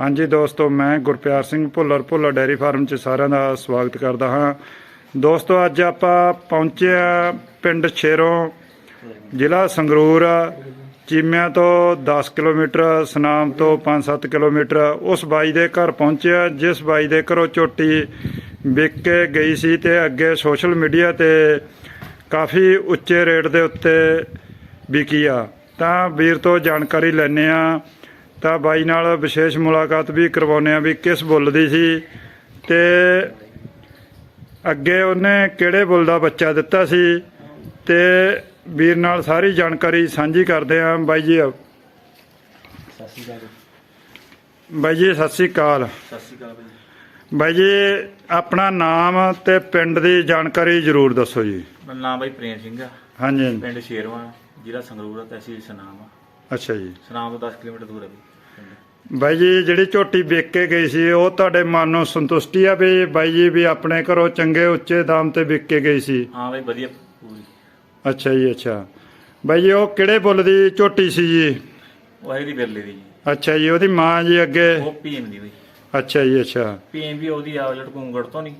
ਹਾਂਜੀ ਦੋਸਤੋ, ਮੈਂ ਗੁਰਪਿਆਰ ਸਿੰਘ ਭੁੱਲਰ ਭੁੱਲਰ ਡੈਰੀ ਫਾਰਮ 'ਚ ਸਾਰਿਆਂ ਦਾ ਸਵਾਗਤ ਕਰਦਾ ਹਾਂ। ਦੋਸਤੋ, ਅੱਜ ਆਪਾਂ ਪਹੁੰਚੇ ਆ ਪਿੰਡ ਛੇਰੋਂ, ਜ਼ਿਲ੍ਹਾ ਸੰਗਰੂਰ। ਚੀਮਿਆਂ ਤੋਂ 10 ਕਿਲੋਮੀਟਰ, ਸਨਾਮ ਤੋਂ 5-7 ਕਿਲੋਮੀਟਰ ਉਸ ਬਾਈ ਦੇ ਘਰ ਪਹੁੰਚਿਆ, ਜਿਸ ਬਾਈ ਦੇ ਘਰੋਂ ਝੋਟੀ ਵਿਕ ਕੇ ਗਈ ਸੀ ਤੇ ਅੱਗੇ ਸੋਸ਼ਲ ਮੀਡੀਆ ਤੇ ਕਾਫੀ ਉੱਚੇ ਰੇਟ ਦੇ ਉੱਤੇ ਵਿਕੀ ਆ ਤਾਂ ਵੀਰ ਤੋਂ ਜਾਣਕਾਰੀ ਲੈਣੇ ਆ ਤਾਂ ਬਾਈ ਨਾਲ ਵਿਸ਼ੇਸ਼ ਮੁਲਾਕਾਤ ਵੀ ਕਰਵਾਉਂਦੇ ਆ ਵੀ ਕਿਸ ਬੁੱਲ ਦੀ ਸੀ ਤੇ ਅੱਗੇ ਉਹਨੇ ਕਿਹੜੇ ਬੁੱਲ ਦਾ ਬੱਚਾ ਦਿੱਤਾ ਸੀ ਤੇ ਵੀਰ ਨਾਲ ਸਾਰੀ ਜਾਣਕਾਰੀ ਸਾਂਝੀ ਕਰਦੇ ਆ ਬਾਈ ਜੀ ਸਤਿ ਸ਼੍ਰੀ ਅਕਾਲ ਜੀ। ਬਾਈ ਜੀ ਸਤਿ ਸ੍ਰੀ ਅਕਾਲ। ਸਤਿ ਸ਼੍ਰੀ ਅਕਾਲ ਭਾਈ ਬਾਈ ਜੀ ਆਪਣਾ ਨਾਮ ਤੇ ਪਿੰਡ ਦੀ ਜਾਣਕਾਰੀ ਜ਼ਰੂਰ ਦੱਸੋ ਜੀ। ਮੇਰਾ ਨਾਮ ਭਾਈ ਪ੍ਰੇਮ ਸਿੰਘ ਆ। ਹਾਂਜੀ। ਪਿੰਡ ਸ਼ੇਰਵਾਂ ਜ਼ਿਲ੍ਹਾ ਸੰਗਰੂਰ ਆ ਤਹਿਸੀਲ ਸਨਾਮ ਆ। ਅੱਛਾ ਜੀ। ਸਨਾਮ ਤੋਂ 10 ਕਿਲੋਮੀਟਰ ਦੂਰ ਭਾਈ ਪਿੰਡ। ਬਾਈ ਜੀ ਜਿਹੜੀ ਝੋਟੀ ਵੇਚ ਕੇ ਗਈ ਸੀ ਉਹ ਤੁਹਾਡੇ ਮਨ ਨੂੰ ਸੰਤੁਸ਼ਟੀ ਆ ਵੀ ਬਾਈ ਜੀ ਵੀ ਆਪਣੇ ਘਰੋਂ ਚੰਗੇ ਉੱਚੇ ਦਾਮ ਤੇ ਵਿਕ ਕੇ ਗਈ ਸੀ? ਹਾਂ ਭਾਈ ਵਧੀਆ ਅੱਛਾ ਜੀ ਅੱਛਾ। ਬਾਈ ਜੀ ਉਹ ਕਿਹੜੇ ਬੁੱਲ ਦੀ ਝੋਟੀ ਸੀ ਜੀ? ਉਹ ਹੈਗੀ ਦੀ ਬਿਰਲੇ ਦੀ ਜੀ। ਅੱਛਾ ਜੀ ਉਹਦੀ ਮਾਂ ਜੀ ਅੱਗੇ? ਉਹ ਪੀਐਮ ਦੀ ਭਾਈ ਅੱਛਾ ਜੀ ਅੱਛਾ। ਪੀਐਮ ਵੀ ਉਹਦੀ ਆ ਲਟਕੂੰਗੜ ਤੋਂ ਨਹੀਂ।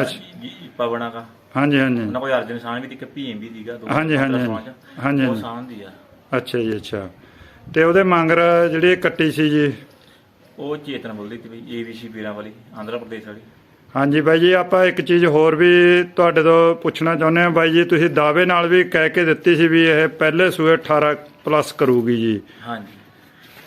ਅੱਛਾ। ਪਵਣਾ ਕਾ ਹਾਂਜੀ ਹਾਂਜੀ। ਉਹਨਾਂ ਕੋਲ ਅਰਜਨ ਸਾਨ ਵੀ ਦੀ ਕਿ ਪੀਐਮ ਵੀ ਦੀਗਾ ਦੋ ਹਾਂਜੀ, ਹਾਂਜੀ। ਹਾਂਜੀ, ਉਹ। ਸਾਨ ਦੀ ਆ। ਅੱਛਾ ਜੀ ਅੱਛਾ। ਤੇ ਉਹਦੇ ਮੰਗਰ ਜਿਹੜੀ ਕੱਟੀ ਸੀ ਜੀ? ਉਹ ਚੇਤਨ ਬੋਲਦੀ ਸੀ ਭਾਈ ਏਬੀਸੀ ਵੀਰਾਂ ਵਾਲੀ ਆਂਧਰਾ ਪ੍ਰਦੇਸ਼ ਵਾਲੀ। ਹਾਂਜੀ ਬਾਈ ਜੀ ਆਪਾਂ ਇੱਕ ਚੀਜ਼ ਹੋਰ ਵੀ ਤੁਹਾਡੇ ਤੋਂ ਪੁੱਛਣਾ ਚਾਹੁੰਦੇ ਹਾਂ। ਬਾਈ ਜੀ ਤੁਸੀਂ ਦਾਅਵੇ ਨਾਲ ਵੀ ਕਹਿ ਕੇ ਦਿੱਤੀ ਸੀ ਵੀ ਇਹ ਪਹਿਲੇ ਸੂਏ 18 ਪਲੱਸ ਕਰੂਗੀ ਜੀ। ਹਾਂਜੀ।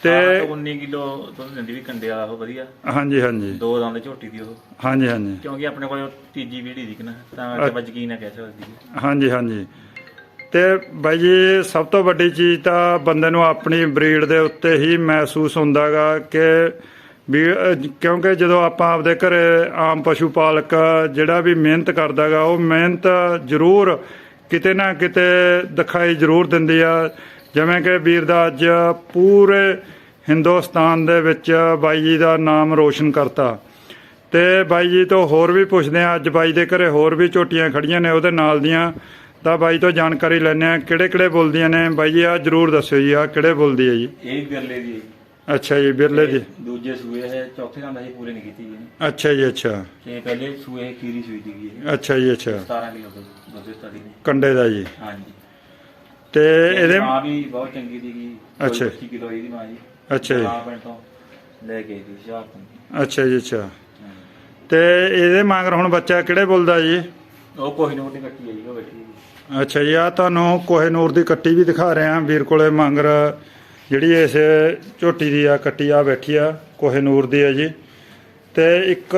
ਤੇ- ਤੇ 19 ਕਿਲੋ ਦੁੱਧ ਦਿੰਦੀ ਵੀ ਕੰਡੇ ਵਾਲਾ ਉਹ ਵਧੀਆ। ਹਾਂਜੀ ਹਾਂਜੀ। ਦੋ ਦੰਦ ਝੋਟੀ ਦੀ ਉਹ। ਹਾਂਜੀ ਹਾਂਜੀ। ਕਿਉਂਕਿ ਆਪਣੇ ਕੋਲ ਤੀਜੀ ਪੀੜ੍ਹੀ ਦੀ ਕਿ ਨਾ ਤਾਂ ਕਰਕੇ ਮੈਂ ਯਕੀਨ ਨਾ ਕਹਿ ਸਕਦੀ। ਹਾਂਜੀ ਹਾਂਜੀ। ਤੇ ਬਾਈ ਜੀ ਸਭ ਤੋਂ ਵੱਡੀ ਚੀਜ਼ ਤਾਂ ਬੰਦੇ ਨੂੰ ਆਪਣੀ ਬਰੀਡ ਦੇ ਉੱਤੇ ਹੀ ਮਹਿਸੂਸ ਹੁੰਦਾਗਾ ਕਿ ਵੀ ਕਿਉਂਕਿ ਜਦੋਂ ਆਪਾਂ ਆਪਦੇ ਘਰੇ ਆਮ ਪਸ਼ੂ ਪਾਲਕ ਜਿਹੜਾ ਵੀ ਮਿਹਨਤ ਕਰਦਾਗਾ, ਉਹ ਮਿਹਨਤ ਜ਼ਰੂਰ ਕਿਤੇ ਨਾ ਕਿਤੇ ਦਿਖਾਈ ਜ਼ਰੂਰ ਦਿੰਦੀ ਆ। ਜਿਵੇਂ ਕਿ ਵੀਰ ਦਾ ਅੱਜ ਪੂਰੇ ਹਿੰਦੁਸਤਾਨ ਦੇ ਵਿੱਚ ਬਾਈ ਜੀ ਦਾ ਨਾਮ ਰੋਸ਼ਨ ਕਰਤਾ। ਤੇ ਬਾਈ ਜੀ ਤੋਂ ਹੋਰ ਵੀ ਪੁੱਛਦੇ ਆ, ਅੱਜ ਬਾਈ ਦੇ ਘਰੇ ਹੋਰ ਵੀ ਝੋਟੀਆਂ ਖੜੀਆਂ ਨੇ ਉਹਦੇ ਨਾਲ ਦੀਆਂ। ਤਾਂ ਬਾਈ ਤੋਂ ਜਾਣਕਾਰੀ ਲੈਣੇ ਆ ਕਿਹੜੇ ਕਿਹੜੇ ਬੋਲਦੀਆਂ ਨੇ? ਬਾਈ ਜੀ ਆ ਜਰੂਰ ਦੱਸਿਓ ਜੀ ਆ ਕਿਹੜੇ ਬੋਲਦੀ ਹੈ ਜੀ? ਇਹ ਬਿਰਲੇ ਦੀ ਹੈ ਜੀ। ਅੱਛਾ ਜੀ ਬਿਰਲੇ ਦੀ। ਦੂਜੇ ਸੂਏ ਹੈ ਚੌਥੇ ਦੰਦ ਹਜੇ ਪੂਰੇ ਨਹੀਂ ਕੀਤੀ ਜੀ ਅੱਛਾ ਜੀ ਅੱਛਾ। ਕਿ ਪਹਿਲੇ ਸੂਏ ਖੀਰੀ ਸੂਈ ਦੀ ਹੈ ਅੱਛਾ ਜੀ ਅੱਛਾ। 17 ਕਿਲੋ ਦੁੱਧ ਦੀ ਨੇ ਕੰਡੇ ਦਾ ਜੀ। ਹਾਂਜੀ। ਤੇ ਇਹਦੇ ਮਾਂ ਵੀ ਬਹੁਤ ਚੰਗੀ ਸੀਗੀ। ਅੱਛਾ। 25 ਕਿਲੋ ਇਹਦੀ ਮਾਂ ਜੀ। ਅੱਛਾ ਜੀ। ਪਿੰਡ ਤੋਂ ਲੈ ਕੇ ਆਈ ਸੀ ਹੁਸ਼ਿਆਰ ਤੋਂ ਅੱਛਾ ਜੀ ਅੱਛਾ। ਤੇ ਇਹਦੇ ਮਗਰ ਹੁਣ ਬੱਚਾ ਕਿਹੜੇ ਬੋਲਦਾ ਜੀ? ਉਹ ਨੋਟ ਨਹੀਂ ਕੱਟੀ ਹੈ ਜੀ ਉਹ ਬੈਠੀ ਅੱਛਾ ਜੀ ਆ ਤੁਹਾਨੂੰ ਕੋਹੇਨੂਰ ਦੀ ਕੱਟੀ ਵੀ ਦਿਖਾ ਰਹੇ। ਆ ਵੀਰ ਕੋਲੇ ਮੰਗਰ ਜਿਹੜੀ ਇਸ ਝੋਟੀ ਦੀ ਆ, ਕੱਟੀ ਆ, ਬੈਠੀ ਆ ਕੋਹੇਨੂਰ ਦੀ ਆ ਜੀ। ਤੇ ਇੱਕ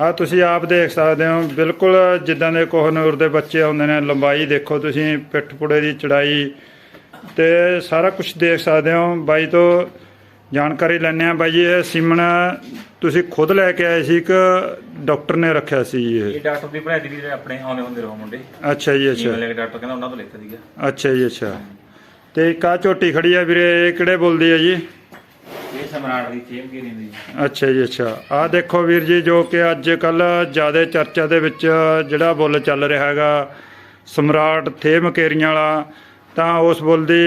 ਆ ਤੁਸੀਂ ਆਪ ਦੇਖ ਸਕਦੇ ਹੋ, ਬਿਲਕੁਲ ਜਿੱਦਾਂ ਦੇ ਕੋਹਨੂਰ ਦੇ ਬੱਚੇ ਆਉਂਦੇ ਨੇ, ਲੰਬਾਈ ਦੇਖੋ ਤੁਸੀਂ, ਪਿੱਠ ਪੁੜੇ ਦੀ ਚੜਾਈ ਤੇ ਸਾਰਾ ਕੁਝ ਦੇਖ ਸਕਦੇ ਹੋ। ਬਾਈ ਤੋਂ ਜਾਣਕਾਰੀ ਲੈਣੇ ਆ ਬਾਈ ਜੀ ਇਹ ਸਿਮਣ ਤੁਸੀਂ ਖੁਦ ਲੈ ਕੇ ਆਏ ਸੀ ਕਿ ਡਾਕਟਰ ਨੇ ਰੱਖਿਆ ਸੀ ਇਹ? ਇਹ ਡਾਕਟਰ ਦੀ ਪੜ੍ਹਾਈ ਦੀ ਵੀ ਆਪਣੇ ਆਉਂਦੇ ਹੁੰਦੇ ਰਹੋ ਮੁੰਡੇ। ਅੱਛਾ ਜੀ ਅੱਛਾ। ਜਿਵੇਂ ਲੈ ਕੇ ਡਾਕਟਰ ਕਹਿੰਦਾ ਉਹਨਾਂ ਤੋਂ ਲਿਖਤਾ ਸੀਗਾ। ਅੱਛਾ ਜੀ ਅੱਛਾ। ਤੇ ਇੱਕ ਆਹ ਝੋਟੀ ਖੜੀ ਆ ਵੀਰੇ ਇਹ ਕਿਹੜੇ ਬੋਲਦੀ ਆ ਜੀ? ਇਹ ਸਮਰਾਟ ਦੀ ਚੇਮ ਕੀ ਰਹਿੰਦੀ ਜੀ ਅੱਛਾ ਜੀ ਅੱਛਾ। ਆਹ ਦੇਖੋ ਵੀਰ ਜੀ ਜੋ ਕਿ ਅੱਜ ਕੱਲ ਜ਼ਿਆਦਾ ਚਰਚਾ ਦੇ ਵਿੱਚ ਜਿਹੜਾ ਬੁੱਲ ਚੱਲ ਰਿਹਾ ਹੈਗਾ ਸਮਰਾਟ ਥੇ ਮਕੇਰੀਆਂ ਵਾਲਾ ਤਾਂ ਉਸ ਬੁੱਲ ਦੀ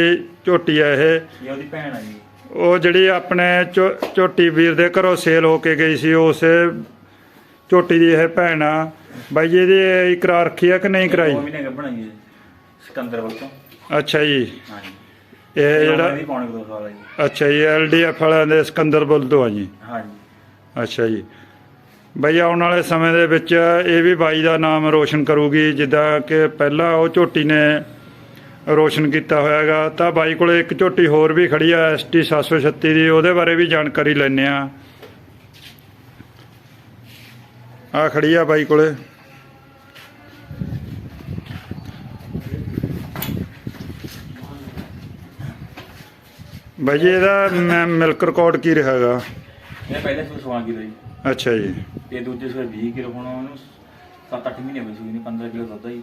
ਝੋਟੀ ਆ ਇਹ। ਇਹ ਉਹਦੀ ਭੈਣ ਆ ਜੀ। ਉਹ ਜਿਹੜੀ ਆਪਣੇ ਝੋਟੀ ਵੀਰ ਦੇ ਘਰੋਂ ਸੇਲ ਹੋ ਕੇ ਗਈ ਸੀ ਉਸੇ ਝੋਟੀ ਦੀ ਇਹ ਭੈਣ ਆ। ਬਾਈ ਜੀ ਇਹਦੀ ਇਕਰਾਰ ਰੱਖੀ ਆ ਕਿ ਨਹੀਂ ਕਰਾਈ? ਉਹ ਮਹੀਨੇ ਗੱਭਣਾ ਜੀ ਸਿਕੰਦਰ ਵੱਲ। ਤੋਂ ਅੱਛਾ ਜੀ। ਹਾਂਜੀ। ਇਹ ਜਿਹੜਾ ਅੱਛਾ ਜੀ ਐਲਡੀਐਫ ਵਾਲਿਆਂ ਦੇ ਸਿਕੰਦਰ ਬੁੱਲ ਤੋਂ ਆ ਜੀ। ਹਾਂਜੀ। ਅੱਛਾ ਜੀ। ਬਈ ਆਉਣ ਵਾਲੇ ਸਮੇਂ ਦੇ ਵਿੱਚ ਇਹ ਵੀ ਬਾਈ ਦਾ ਨਾਮ ਰੋਸ਼ਨ ਕਰੂਗੀ ਜਿੱਦਾਂ ਕਿ ਪਹਿਲਾਂ ਉਹ ਝੋਟੀ ਨੇ ਰੋਸ਼ਨ ਕੀਤਾ ਹੋਇਆਗਾ ਤਾਂ ਬਾਈ ਕੋਲੇ ਇੱਕ ਝੋਟੀ ਹੋਰ ਵੀ ਖੜੀ ਆ ਐਸਟੀ 736 ਦੀ ਉਹਦੇ ਬਾਰੇ ਵੀ ਜਾਣਕਾਰੀ ਲੈਣੇ ਆ ਆ ਖੜੀ ਆ ਬਾਈ ਕੋਲੇ। ਬਾਈ ਜੀ ਇਹਦਾ ਮਿਲਕ ਰਿਕਾਰਡ ਕੀ ਰਿਹਾਗਾ ਇਹ ਪਹਿਲੇ ਸੂ 16 ਕਿਲੋ ਜੀ। ਅੱਛਾ ਜੀ। ਤੇ ਦੂਜੇ ਸੂ 20 ਕਿਲੋ ਹੁਣ ਉਹਨੂੰ 7-8 ਮਹੀਨੇ ਹੋਏ ਸੂਈ ਨਹੀਂ 15 ਕਿਲੋ ਦੁੱਧ ਜੀ।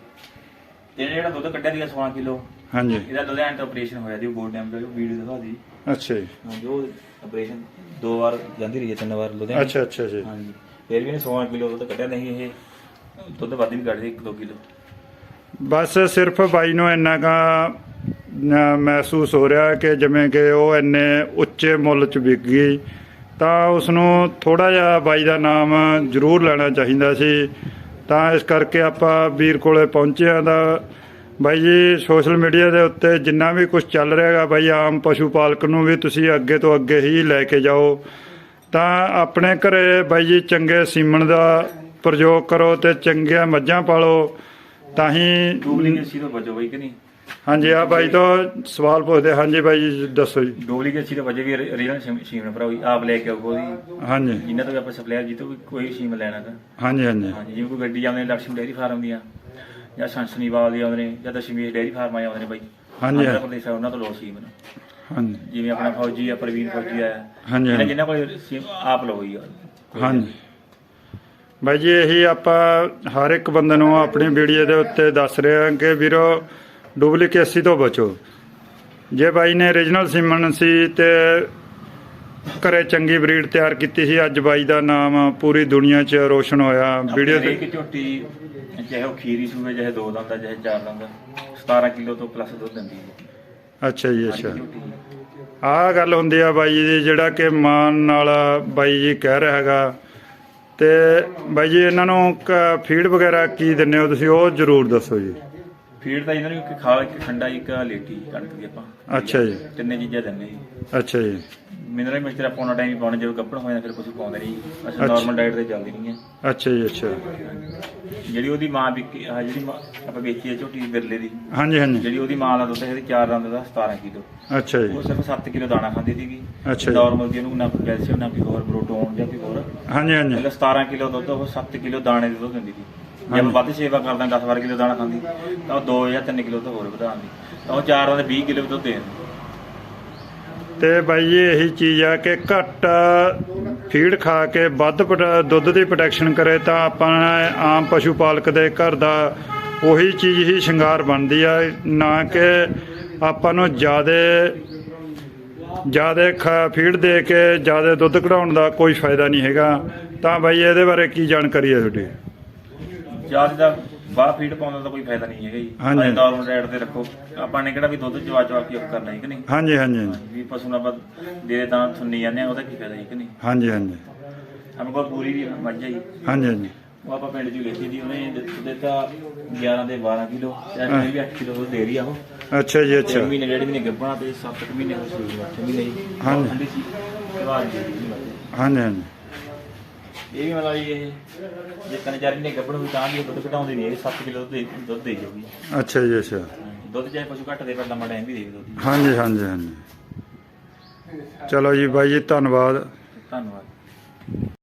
ਤੇ ਜਿਹੜਾ ਦੁੱਧ ਕੱਢਿਆ ਸੀਗਾ 16 ਕਿਲੋ ਹਾਂਜੀ। ਇਹਦਾ ਲੁਧਿਆਣੇ ਤੋਂ ਆਪਰੇਸ਼ਨ ਹੋਇਆ ਸੀ ਗੋਲਡ ਟਾਈਮ ਦਾ ਵੀਡੀਓ ਦਿਖਾ ਦੀ ਅੱਛਾ ਜੀ। ਹਾਂਜੀ ਉਹ ਆਪਰੇਸ਼ਨ ਦੋ ਵਾਰ ਜਾਂਦੀ ਰਹੀ ਹੈ ਤਿੰਨ ਵਾਰ ਲੁਧਿਆਣੇ। ਅੱਛਾ ਅੱਛਾ ਜੀ। ਹਾਂਜੀ। ਫਿਰ ਵੀ ਇਹਨੇ 16 ਕਿਲੋ ਦੁੱਧ ਕੱਢਿਆ ਨਹੀਂ ਇਹ ਦੁੱਧ ਵੱਧ ਵੀ ਕੱਢ ਸੀ 1 2 ਕਿਲੋ। ਬਸ ਸਿਰਫ ਬਾਈ ਨੂੰ ਇੰਨਾ ਕਾ ਮਹਿਸੂਸ ਹੋ ਰਿਹਾ ਕਿ ਜਿਵੇਂ ਕਿ ਉਹ ਇੰਨੇ ਉੱਚੇ ਮੁੱਲ 'ਚ ਵਿਕ ਗਈ ਤਾਂ ਉਸ ਨੂੰ ਥੋੜਾ ਜਿਹਾ ਬਾਈ ਦਾ ਨਾਮ ਜ਼ਰੂਰ ਲੈਣਾ ਚਾਹੀਦਾ ਸੀ। ਤਾਂ ਇਸ ਕਰਕੇ ਆਪਾਂ ਵੀਰ ਕੋਲੇ ਪਹੁੰਚੇ ਹਾਂ ਦਾ ਬਾਈ ਜੀ ਸੋਸ਼ਲ ਮੀਡੀਆ ਦੇ ਉੱਤੇ ਜਿੰਨਾ ਵੀ ਕੁਝ ਚੱਲ ਰਿਹਾ ਹੈਗਾ ਬਾਈ ਆਮ ਪਸ਼ੂ ਪਾਲਕ ਨੂੰ ਵੀ ਤੁਸੀਂ ਅੱਗੇ ਤੋਂ ਅੱਗੇ ਹੀ ਲੈ ਕੇ ਜਾਓ। ਤਾਂ ਆਪਣੇ ਘਰੇ ਬਾਈ ਜੀ ਚੰਗੇ ਸੀਮਨ ਦਾ ਪ੍ਰਯੋਗ ਕਰੋ ਤੇ ਚੰਗੀਆਂ ਮੱਝਾਂ ਪਾਲੋ ਤਾਂ ਹੀ ਡੁਪਲੀਕੇਸੀ ਤੋਂ ਬਚੋ ਬਈ ਕਿ ਨਹੀਂ? ਹਾਂਜੀ ਆ ਬਾਈ ਤੋਂ ਸਵਾਲ ਪੁੱਛਦੇ ਹਾਂਜੀ ਬਾਈ ਜੀ ਦੱਸੋ ਜੀ। ਡੁਪਲੀਕੇਸੀ ਤੋਂ ਬਚੇ ਵੀ ਰੀਅਲ ਸ਼ੀਮ ਭਰਾਓ ਜੀ, ਆਪ ਲੈ ਕੇ ਆਓ ਉਹਦੀ ਹਾਂਜੀ। ਜਿੰਨਾ ਤੋਂ ਵੀ ਆਪਾਂ ਸਪਲਾਇਰ ਜਿੱਤੋਂ ਵੀ ਕੋਈ ਸ਼ੀਮ ਲੈਣਾ ਤਾਂ। ਹਾਂਜੀ ਹਾਂਜੀ। ਹਾਂਜੀ ਜਿਵੇਂ ਕੋਈ ਗੱਡੀ ਜਾਂਦੇ ਲక్ష్ਮੀ ਡੇਅਰੀ ਫਾਰਮ ਦੀਆਂ। ਜਾਂ ਸੰਸਨੀਵਾਲ ਦੀ ਆਉਂਦੇ ਨੇ ਜਾਂ ਦਸ਼ਮੇਸ਼ ਡੇਅਰੀ ਫਾਰਮ ਆ ਆਉਂਦੇ ਨੇ ਬਾਈ। ਹਾਂਜੀ, ਆਂਧਰਾ। ਪ੍ਰਦੇਸ਼ ਆ, ਉਹਨਾਂ ਤੋਂ ਲੋ ਸ਼ੀਮ ਨੂੰ। ਹਾਂਜੀ। ਜਿਵੇਂ ਆਪਣਾ ਫੌਜੀ ਆ ਪ੍ਰਵੀਨ ਫੌਜੀ ਆ। ਹਾਂਜੀ, ਇਹਨਾਂ। ਜਿਨ੍ਹਾਂ ਕੋਲ ਸ਼ੀਮ ਆਪ ਲਓ ਜੀ ਹਾਂਜੀ। ਬਾਈ ਜੀ ਇਹੀ ਆਪਾਂ ਹਰ ਇੱਕ ਬੰਦੇ ਨੂੰ ਆਪਣੀ ਵੀਡੀਓ ਦੇ ਉੱਤੇ ਦੱਸ ਰਹੇ ਹਾਂ ਕਿ ਵੀਰੋ ਡੁਪਲੀਕੇਸੀ ਤੋਂ ਬਚੋ। ਜੇ ਬਾਈ ਨੇ origignal ਸੀਮਨ ਸੀ ਤੇ ਘਰੇ ਚੰਗੀ ਬਰੀਡ ਤਿਆਰ ਕੀਤੀ ਸੀ। ਅੱਜ ਬਾਈ ਦਾ ਨਾਮ ਪੂਰੀ ਦੁਨੀਆ 'ਚ ਰੋਸ਼ਨ ਹੋਇਆ। ਵੀਡੀਓ ਤੇ ਇੱਕ ਝੋਟੀ ਚਾਹੇ ਉਹ ਖੀਰੀ ਸੂਵੇ ਚਾਹੇ ਦੋ ਦੰਦ ਦਾ ਚਾਹੇ ਚਾਰ ਦੰਦ ਦਾ 17 ਕਿਲੋ ਤੋਂ ਪਲੱਸ ਦੁੱਧ ਦਿੰਦੀ ਹੈ ਅੱਛਾ ਜੀ ਅੱਛਾ। ਆਹ ਗੱਲ ਹੁੰਦੀ ਆ ਬਾਈ ਜੀ ਜਿਹੜਾ ਕਿ ਮਾਨ ਨਾਲ ਬਾਈ ਜੀ ਕਹਿ ਰਿਹਾ ਹੈਗਾ। ਤੇ ਬਾਈ ਜੀ ਇਹਨਾਂ ਨੂੰ ਫੀਡ ਵਗੈਰਾ ਕੀ ਦਿੰਦੇ ਹੋ ਤੁਸੀਂ ਉਹ ਜ਼ਰੂਰ ਦੱਸੋ ਜੀ। ਫੀਡ ਤਾਂ ਇਹਨਾਂ ਨੂੰ ਇੱਕ ਖਾਲ ਇੱਕ ਖੰਡਾ ਇੱਕ ਲੇਟੀ ਕਣਕ ਦੀ ਆਪਾਂ। ਅੱਛਾ ਜੀ। ਤਿੰਨੇ ਚੀਜ਼ਾਂ ਦਿੰਦੇ ਜੀ। ਅੱਛਾ ਜੀ। ਮਿਨਰਲ ਮਿਕਸਚਰ ਆਪਾਂ ਉਹਨਾਂ ਟਾਈਮ ਹੀ ਪਾਉਣਾ ਜਦੋਂ ਗੱਭਣ ਹੋ ਜਾਂਦਾ ਫਿਰ ਕੁਝ ਪਾਉਂਦੇ ਨਹੀਂ। ਅਸੀਂ। ਨਾਰਮਲ ਡਾਈਟ ਤੇ ਚੱਲਦੀ ਨਹੀਂ ਹੈ ਅੱਛਾ ਜੀ ਅੱਛਾ। ਜਿਹੜੀ ਉਹਦੀ ਮਾਂ ਵਿਕੀ ਆ ਜਿਹੜੀ ਮਾਂ ਆਪਾਂ ਵੇਚੀ ਹੈ ਝੋਟੀ ਬਿਰਲੇ ਦੀ। ਹਾਂਜੀ ਹਾਂਜੀ। ਜਿਹੜੀ ਉਹਦੀ ਮਾਂ ਦਾ ਦੁੱਧ ਹੈ ਇਹਦੀ ਚਾਰ ਦੰਦ ਦਾ 17 ਕਿਲੋ। ਅੱਛਾ ਜੀ। ਉਹ ਸਿਰਫ 7 ਕਿਲੋ ਦਾਣਾ ਖਾਂਦੀ ਸੀਗੀ। ਅੱਛਾ ਜੀ। ਨਾਰਮਲ ਦੀ ਉਹਨੂੰ ਨਾ ਕੋਈ ਕੈਲਸ਼ੀਅਮ ਨਾ ਕੋਈ ਹੋਰ ਪ੍ਰੋਟੋਨ ਜਾਂ ਕੋਈ ਹੋਰ। ਹਾਂਜੀ ਹਾਂਜੀ। ਮਤਲਬ 17 ਕਿਲੋ ਦੁੱਧ ਉਹ 7 ਕਿਲੋ ਦਾਣੇ ਦੇ ਦੁੱਧ ਦਿੰਦੀ ਸੀ। ਜੇ ਆਪਾਂ ਵੱਧ ਸੇਵਾ ਕਰਦਾ 10 12 ਕਿਲੋ ਦਾਣਾ ਖਾਂਦੀ ਤਾਂ ਉਹ 2 ਜਾਂ 3 ਕਿਲੋ ਤੋਂ ਹੋਰ ਵਧਾਉਂਦੀ। ਤਾਂ ਉਹ ਚਾਰ ਦਾ 20 ਕਿਲੋ ਦੁੱਧ ਦੇ ਦਿੰਦੀ। ਤੇ ਬਾਈ ਜੀ, ਇਹੀ ਚੀਜ਼ ਆ ਕਿ ਘੱਟ ਫੀਡ ਖਾ ਕੇ ਵੱਧ ਪ੍ਰੋਡ- ਦੁੱਧ ਦੀ ਪ੍ਰੋਟੈਕਸ਼ਨ ਕਰੇ ਤਾਂ ਆਪਾਂ ਆਮ ਪਸ਼ੂ ਪਾਲਕ ਦੇ ਘਰ ਦਾ ਉਹੀ ਚੀਜ਼ ਹੀ ਸ਼ਿੰਗਾਰ ਬਣਦੀ ਆ, ਨਾ ਕਿ ਆਪਾਂ ਨੂੰ ਜ਼ਿਆਦਾ, ਜਿਆਦੇ ਫੀਡ ਦੇ ਕੇ ਜ਼ਿਆਦਾ ਦੁੱਧ ਕਢਾਉਣ ਦਾ ਕੋਈ ਫਾਇਦਾ ਨਹੀਂ ਹੈਗਾ। ਤਾਂ ਬਾਈ, ਇਹਦੇ ਬਾਰੇ ਕੀ ਜਾਣਕਾਰੀ ਹੈ ਤੁਹਾਡੀ? ਜ਼ਿਆਦਾ ਦਾ ਬਾਹਰ ਫੀਡ ਪਾਉਣ ਦਾ ਕੋਈ ਫਾਇਦਾ ਨਹੀਂ ਹੈਗਾ ਜੀ। ਹਾਂਜੀ। ਨਾਰਮਲ ਰੇਟ ਤੇ ਰੱਖੋ। ਆਪਾਂ ਨੇ ਕਿਹੜਾ ਵੀ ਦੁੱਧ ਚਵਾ ਚਵਾ ਕੇ ਕਰਨਾ ਹੈ ਕਿ ਨਹੀਂ? ਹਾਂਜੀ ਹਾਂਜੀ ਹਾਂਜੀ। ਵੀ ਪਸ਼ੂ ਨੂੰ ਆਪਾਂ ਦੇ ਦੇ ਤਾਂ ਥੁੰਨੀ ਜਾਂਦੇ ਆ ਉਹਦਾ ਕੀ ਫਾਇਦਾ ਹੈ ਕਿ ਨਹੀਂ? ਹਾਂਜੀ ਹਾਂਜੀ। ਆਪਣੇ ਕੋਲ ਪੂਰੀ ਵੀ ਮੱਝ ਹੈ ਜੀ। ਹਾਂਜੀ ਹਾਂਜੀ। ਉਹ ਆਪਾਂ ਪਿੰਡ 'ਚ ਵੇਚੀ ਦੀ ਉਹਨੇ ਦਿੱਤ- ਦਿੱਤਾ 11 ਦੇ 12 ਕਿਲੋ ਤੇ ਵੀ 8 ਕਿਲੋ ਦੁੱਧ ਦੇ ਰਹੀ ਆ ਉਹ। ਅੱਛਾ ਜੀ ਅੱਛਾ। ਮਹੀਨੇ ਡੇਢ ਮਹੀਨੇ ਗੱਭਣਾ ਤੇ 7 ਮਹੀਨੇ ਹੋ ਸੂਈ 8 ਮਹੀਨੇ। ਜੀ ਹਾਂਜੀ। ਠੰਡੀ ਸੀ ਜੀ। ਹਾਂਜੀ ਹਾਂਜੀ। ਇਹ ਵੀ ਜੀ ਇਹ। ਜੇ ਤਿੰਨ ਚਾਰ ਮਹੀਨੇ ਗੱਭਣ ਹੋਈ ਤਾਂ ਵੀ ਇਹ ਦੁੱਧ ਘਟਾਉਂਦੀ ਨਹੀਂ ਇਹ 7 ਕਿਲੋ ਦੁੱਧ ਦੇ- ਦੁੱਧ ਦੇ ਜਾਊਗੀ। ਅੱਛਾ ਜੀ ਅੱਛਾ। ਦੁੱਧ ਚਾਹੇ ਪਸ਼ੂ ਘੱਟ ਦੇ ਪਰ ਲੰਮਾ ਟਾਈਮ ਵੀ ਦੇ ਦੁੱਧ ਹਾਂਜੀ ਹਾਂਜੀ ਹਾਂਜੀ। ਚਲੋ ਜੀ ਬਾਈ ਜੀ ਧੰਨਵਾਦ। ਧੰਨਵਾਦ।